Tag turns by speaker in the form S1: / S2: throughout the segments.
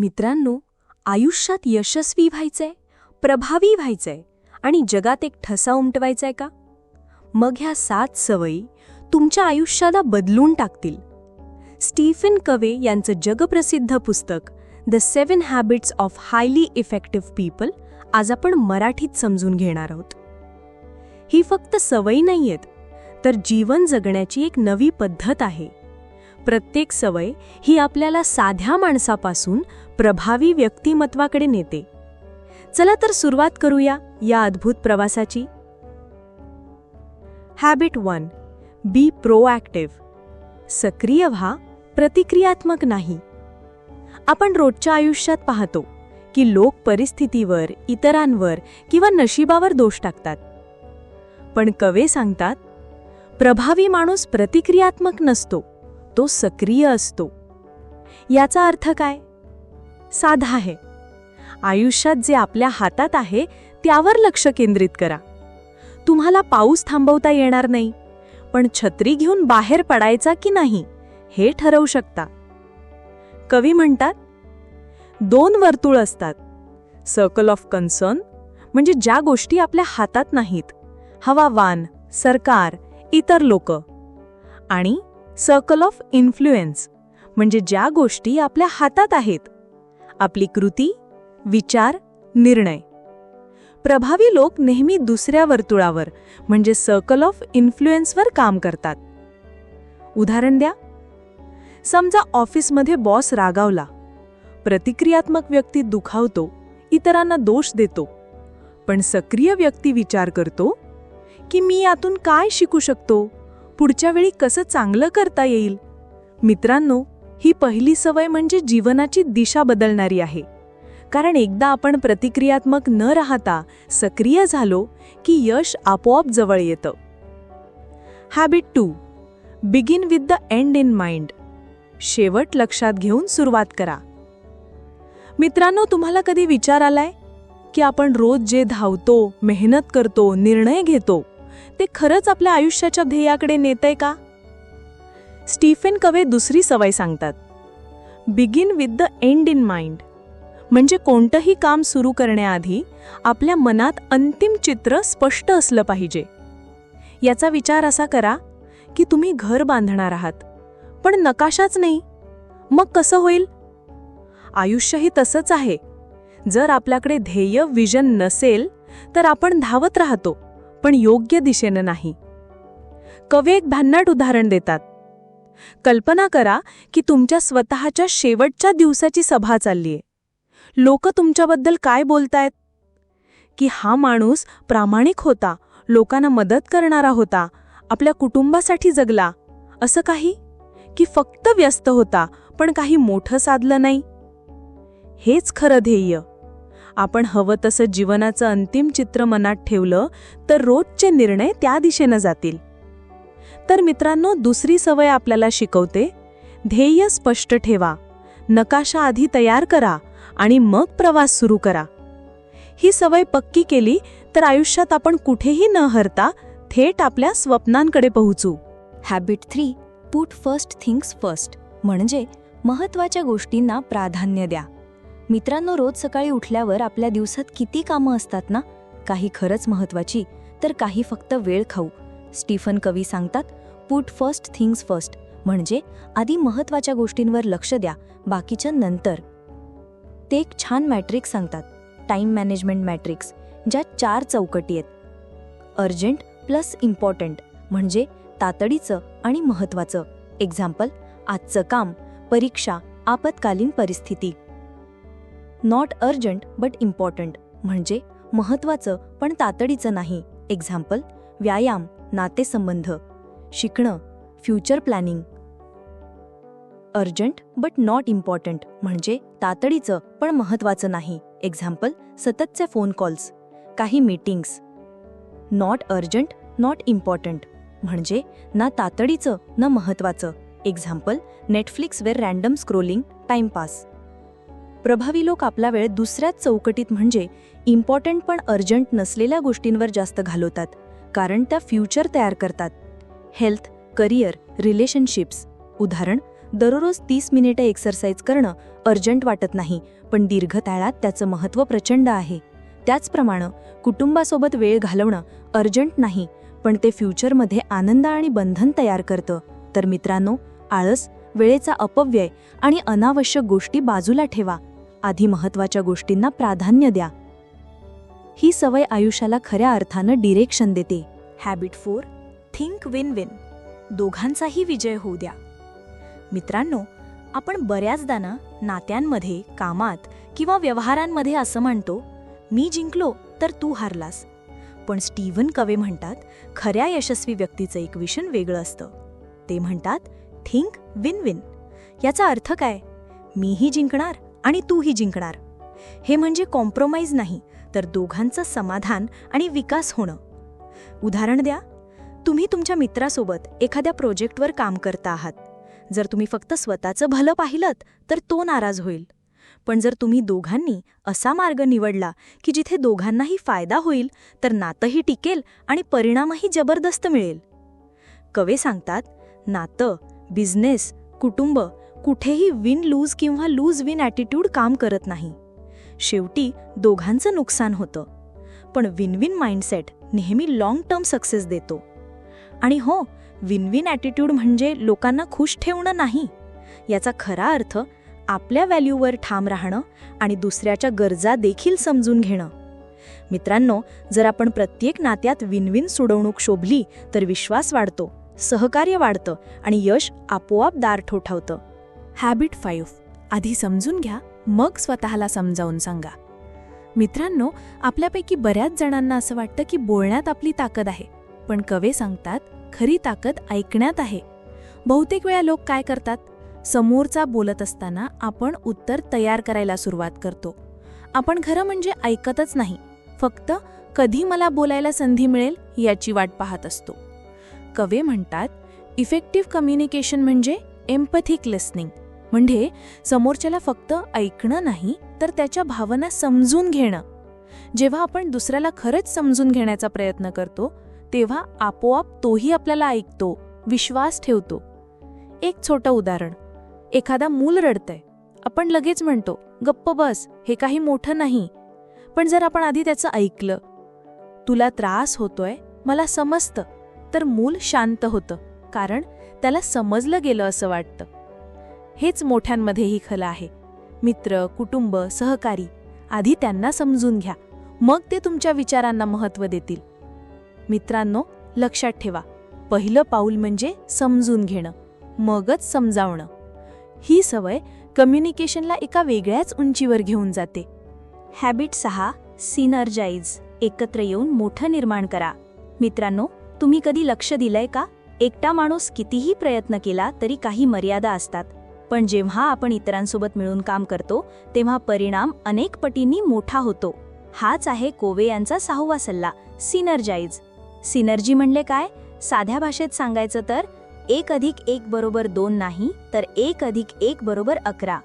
S1: मित्रांनो आयुष्यात यशस्वी व्हायचंय प्रभावी व्हायचंय आणि जगात एक ठसा उमटवायचाय का? मग ह्या सात सवयी तुमच्या आयुष्याला बदलून टाकतील. स्टीफन कवे यांचं जगप्रसिद्ध पुस्तक the seven habits of highly effective people आज आपण मराठीत समजून घेणार आहोत. ही फक्त सवयी नाहीयेत तर जीवन जगण्याची एक नवी पद्धत आहे. प्रत्येक सवय ही आपल्याला साध्या माणसापासून प्रभावी व्यक्तिमत्वाकडे नेते. चला तर सुरुवात करूया या अद्भुत प्रवासाची. हॅबिट वन बी प्रोॲक्टिव्ह सक्रिय व्हा प्रतिक्रियात्मक नाही. आपण रोजच्या आयुष्यात पाहतो की लोक परिस्थितीवर इतरांवर किंवा नशिबावर दोष टाकतात. पण कवे सांगतात प्रभावी माणूस प्रतिक्रियात्मक नसतो. तो सक्रिय असतो. याचा अर्थ काय? साधा आहे. आयुष्यात जे आपल्या हातात आहे त्यावर लक्ष केंद्रित करा. तुम्हाला पाऊस थांबवता येणार नाही पण छत्री घेऊन बाहेर पडायचा की नाही हे ठरवू शकता. कवी म्हणतात दोन वर्तुळ असतात. सर्कल ऑफ कन्सर्न म्हणजे ज्या गोष्टी आपल्या हातात नाहीत. हवावान सरकार इतर लोक. आणि सर्कल ऑफ इन्फ्लुएन्स म्हणजे ज्या गोष्टी आपल्या हातात आहेत. आपली कृती विचार निर्णय. प्रभावी लोक नेहमी दुसऱ्या वर्तुळावर म्हणजे सर्कल ऑफ इन्फ्लुएन्सवर काम करतात. उदाहरण द्या. समजा ऑफिसमध्ये बॉस रागावला. प्रतिक्रियात्मक व्यक्ती दुखावतो इतरांना दोष देतो. पण सक्रिय व्यक्ती विचार करतो की मी यातून काय शिकू शकतो? पुढच्या वेळी कसं चांगलं करता येईल? मित्रांनो ही पहिली सवय म्हणजे जीवनाची दिशा बदलणारी आहे. कारण एकदा आपण प्रतिक्रियात्मक न राहता सक्रिय झालो की यश आपोआप जवळ येतं. Habit two begin with the end in mind शेवट लक्षात घेऊन सुरुवात करा. मित्रांनो तुम्हाला कधी विचार आलाय? की आपण रोज जे धावतो मेहनत करतो निर्णय घेतो ते खरंच आपल्या आयुष्याच्या ध्येयाकडे नेतंय का? स्टीफेन कवे दुसरी सवय सांगतात. Begin with the end in mind. म्हणजे कोणतंही काम सुरू करण्याआधी आपल्या मनात अंतिम चित्र स्पष्ट असलं पाहिजे. याचा विचार असा करा की तुम्ही घर बांधणार आहात. पण नकाशाच नाही. मग कसं होईल? आयुष्यही तसंच आहे. जर आपल्याकडे ध्येय विजन नसेल तर आपण धावत राहतो. पण योग्य दिशेनं नाही. कवे एक भन्नाट उदाहरण देतात. कल्पना करा की तुमच्या स्वतःच्या शेवटच्या दिवसाची सभा चाललीय. लोक तुमच्याबद्दल काय बोलतायत? की हा माणूस प्रामाणिक होता लोकांना मदत करणारा होता आपल्या कुटुंबासाठी जगला असं काही? की फक्त व्यस्त होता पण काही मोठं साधलं नाही? हेच खरं ध्येय. आपण हवं तसं जीवनाचं अंतिम चित्र मनात ठेवलं तर रोजचे निर्णय त्या दिशेनं जातील. तर मित्रांनो दुसरी सवय आपल्याला शिकवते ध्येय स्पष्ट ठेवा नकाशा आधी तयार करा आणि मग प्रवास सुरू करा. ही सवय पक्की केली तर आयुष्यात आपण कुठेही न हरता थेट आपल्या स्वप्नांकडे पोहोचू.
S2: Habit three put first things first म्हणजे महत्त्वाच्या गोष्टींना प्राधान्य द्या. मित्रांनो रोज सकाळी उठल्यावर आपल्या दिवसात किती कामं असतात ना? काही खरंच महत्त्वाची तर काही फक्त वेळ खाऊ. स्टीफन कवी सांगतात पुट फर्स्ट थिंग्स फर्स्ट म्हणजे आधी महत्त्वाच्या गोष्टींवर लक्ष द्या बाकीच्या नंतर. ते एक छान मॅट्रिक्स सांगतात टाईम मॅनेजमेंट मॅट्रिक्स ज्यात चार चौकटी आहेत. अर्जंट प्लस इम्पॉर्टंट म्हणजे तातडीचं आणि महत्त्वाचं एक्झाम्पल आजचं काम परीक्षा आपत्कालीन परिस्थिती. Not urgent but important. म्हणजे महत्त्वाचं पण तातडीचं नाही. एक्झाम्पल व्यायाम नातेसंबंध. शिकणं future planning. Urgent but not important. म्हणजे तातडीचं पण महत्त्वाचं नाही. एक्झाम्पल सततचे फोन कॉल्स. काही meetings. Not urgent not important. म्हणजे ना तातडीचं न महत्त्वाचं. एक्झाम्पल नेटफ्लिक्सवर रँडम स्क्रोलिंग टाइमपास. प्रभावी लोक आपला वेळ दुसऱ्याच चौकटीत म्हणजे इम्पॉर्टंट पण अर्जंट नसलेल्या गोष्टींवर जास्त घालवतात कारण त्या फ्युचर तयार करतात. हेल्थ करिअर रिलेशनशिप्स उदाहरण दररोज तीस मिनिटं एक्सरसाइज करणं अर्जंट वाटत नाही पण दीर्घकाळात त्याचं महत्त्व प्रचंड आहे. त्याचप्रमाणे कुटुंबासोबत वेळ घालवणं अर्जंट नाही पण ते फ्युचरमध्ये आनंद आणि बंधन तयार करतं. तर मित्रांनो आळस वेळेचा अपव्यय आणि अनावश्यक गोष्टी बाजूला ठेवा. आधी महत्त्वाच्या गोष्टींना प्राधान्य द्या. ही सवय आयुष्याला खऱ्या अर्थानं डिरेक्शन देते. Habit four think win win दोघांचाही विजय होऊ द्या. मित्रांनो आपण बऱ्याचदा ना नात्यांमध्ये कामात किंवा व्यवहारांमध्ये असं म्हणतो मी जिंकलो तर तू हारलास. पण स्टीव्हन कवे म्हणतात खऱ्या यशस्वी व्यक्तीचं एक विशन वेगळं असतं. ते म्हणतात थिंक विन विन याचा अर्थ काय? मीही जिंकणार आणि तूही जिंकणार. हे म्हणजे कॉम्प्रोमाइज नाही तर दोघांचं समाधान आणि विकास होणं. उदाहरण द्या तुम्ही तुमच्या मित्रासोबत एखाद्या प्रोजेक्टवर काम करता आहात. जर तुम्ही फक्त स्वतःचं भलं पाहिलं तर तो नाराज होईल. पण जर तुम्ही दोघांनी असा मार्ग निवडला की जिथे दोघांनाही फायदा होईल तर नातंही टिकेल आणि परिणामही जबरदस्त मिळेल. कवे सांगतात नातं बिझनेस कुटुंब कुठेही विन लूज किंवा लूज विन ॲटिट्यूड काम करत नाही. शेवटी दोघांचं नुकसान होतं. पण विन विन माइंडसेट नेहमी लाँग टर्म सक्सेस देतो. आणि हो विन विन ॲटिट्यूड म्हणजे लोकांना खुश ठेवणं नाही. याचा खरा अर्थ आपल्या व्हॅल्यूवर ठाम राहणं आणि दुसऱ्याच्या गरजा देखील समजून घेणं. मित्रांनो जर आपण प्रत्येक नात्यात विनविन सोडवणूक शोभली तर विश्वास वाढतो सहकार्य वाढतं आणि यश आपोआप दार ठोठावतं.
S1: हॅबिट फाईव्ह आधी समजून घ्या मग स्वतःला समजावून सांगा. मित्रांनो आपल्यापैकी बऱ्याच जणांना असं वाटतं की बोलण्यात आपली ताकद आहे पण कवे सांगतात खरी ताकद ऐकण्यात आहे. बहुतेक वेळा लोक काय करतात? समोरचा बोलत असताना आपण उत्तर तयार करायला सुरुवात करतो. आपण खरं म्हणजे ऐकतच नाही फक्त कधी मला बोलायला संधी मिळेल याची वाट पाहत असतो. कवे म्हणतात इफेक्टिव्ह कम्युनिकेशन म्हणजे एम्पथिक लिस्निंग म्हणजे समोरच्याला फक्त ऐकणं नाही तर त्याच्या भावना समजून घेणं. जेव्हा आपण दुसऱ्याला खरंच समजून घेण्याचा प्रयत्न करतो तेव्हा आपोआप तोही आपल्याला ऐकतो विश्वास ठेवतो. एक छोटं उदाहरण. एखादा मूल रडतंय. आपण लगेच म्हणतो गप्प बस हे काही मोठं नाही. पण जर आपण आधी त्याचं ऐकलं तुला त्रास होतोय मला समजतं. तर मूल शांत होतं कारण त्याला समजलं गेलं असं वाटतं. हेच मोठ्यांमध्येही खलं आहे. मित्र कुटुंब सहकारी आधी त्यांना समजून घ्या. मग ते तुमच्या विचारांना महत्त्व देतील. मित्रांनो लक्षात ठेवा. पहिलं पाऊल म्हणजे समजून घेणं मगच समजावणं. ही सवय कम्युनिकेशनला एका वेगळ्याच उंचीवर घेऊन जाते.
S2: हॅबिट सहा सिनर्जाईज एकत्र येऊन मोठं निर्माण करा. मित्रांनो तुम्ही कधी लक्ष दिलंय का? एकटा माणूस कितीही प्रयत्न केला तरी काही मर्यादा असतात. पण जेव्हा आपण इतरांसोबत मिळून काम करतो तेव्हा परिणाम अनेक पटींनी मोठा होतो. हाच आहे कोवे यांचा सहावा सल्ला सिनर्जाईज सिनर्जी म्हणले काय? साध्या भाषेत सांगायचं तर एक अधिक एक बरोबर दोन नाही तर एक अधिक एक बरोबर अकरा.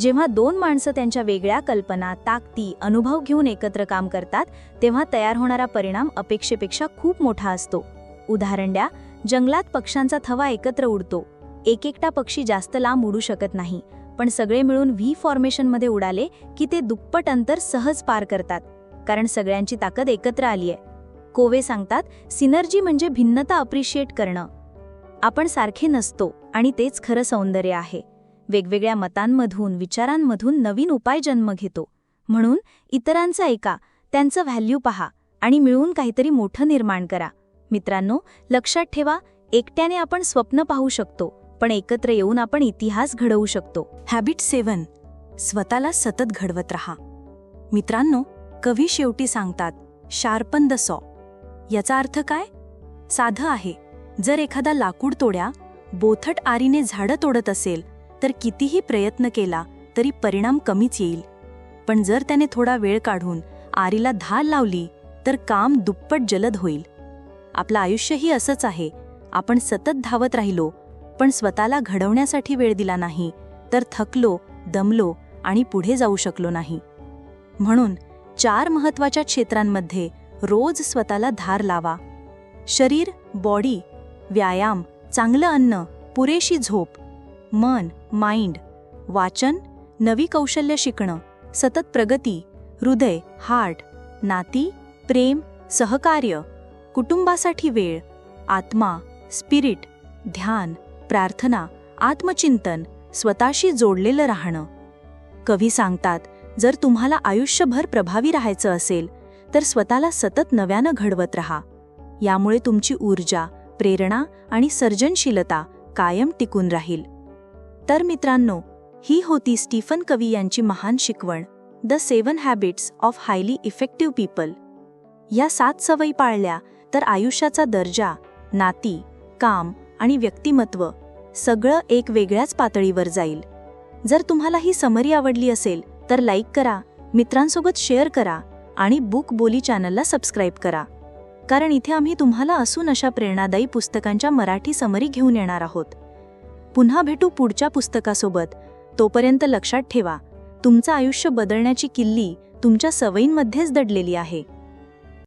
S2: जेव्हा दोन माणसं त्यांच्या वेगळ्या कल्पना ताकदी अनुभव घेऊन एकत्र काम करतात तेव्हा तयार होणारा परिणाम अपेक्षेपेक्षा खूप मोठा असतो. उदाहरण द्या जंगलात पक्ष्यांचा थवा एकत्र उडतो. एक एकटा पक्षी जास्त लांब उडू शकत नाही पण सगळे मिळून व्ही फॉर्मेशनमध्ये उडाले की ते दुप्पट अंतर सहज पार करतात कारण सगळ्यांची ताकद एकत्र आलीय. कोवे सांगतात सिनर्जी म्हणजे भिन्नता अप्रिशिएट करणं. आपण सारखे नसतो आणि तेच खरं सौंदर्य आहे. वेगवेगळ्या मतांमधून विचारांमधून नवीन उपाय जन्म घेतो. म्हणून इतरांचं ऐका त्यांचं व्हॅल्यू पहा आणि मिळून काहीतरी मोठं निर्माण करा. मित्रांनो लक्षात ठेवा एकट्याने आपण स्वप्न पाहू शकतो. पण एकत्र येऊन आपण इतिहास घडवू शकतो.
S1: हॅबिट सेवन स्वतःला सतत घडवत राहा. मित्रांनो कवी शेवटी सांगतात शार्पन द सॉ. याचा अर्थ काय? साधं आहे. जर एखादा लाकूड तोड्या बोथट आरीने झाडं तोडत असेल तर कितीही प्रयत्न केला तरी परिणाम कमीच येईल. पण जर त्याने थोडा वेळ काढून आरीला धार लावली तर काम दुप्पट जलद होईल. आपलं आयुष्यही असंच आहे. आपण सतत धावत राहिलो पण स्वतःला घडवण्यासाठी वेळ दिला नाही तर थकलो दमलो आणि पुढे जाऊ शकलो नाही. म्हणून चार महत्त्वाच्या क्षेत्रांमध्ये रोज स्वतःला धार लावा. शरीर बॉडी व्यायाम चांगलं अन्न पुरेशी झोप मन माइंड वाचन
S2: नवी कौशल्य शिकणं सतत प्रगती हृदय हार्ट नाती प्रेम सहकार्य कुटुंबासाठी वेळ आत्मा स्पिरिट ध्यान प्रार्थना आत्मचिंतन स्वतःशी जोडलेलं राहणं. कवी सांगतात जर तुम्हाला आयुष्यभर प्रभावी राहायचं असेल तर स्वतःला सतत नव्यानं घडवत राहा. यामुळे तुमची ऊर्जा प्रेरणा आणि सर्जनशीलता कायम टिकून राहील. तर मित्रांनो ही होती स्टीफन कवी यांची महान शिकवण the seven habits of highly effective people. या सात सवयी पाळल्या तर आयुष्याचा दर्जा नाती काम आणि व्यक्तिमत्व सगळं एक वेगळ्याच पातळीवर जाईल. जर तुम्हाला ही समरी आवडली असेल तर लाईक करा मित्रांसोबत शेअर करा आणि बुक बोली चॅनलला सबस्क्राईब करा. कारण इथे आम्ही तुम्हाला असून अशा प्रेरणादायी पुस्तकांच्या मराठी समरी घेऊन येणार आहोत. पुन्हा भेटू पुढच्या पुस्तकासोबत. तोपर्यंत लक्षात ठेवा तुमचं आयुष्य बदलण्याची किल्ली तुमच्या सवयींमध्येच दडलेली आहे.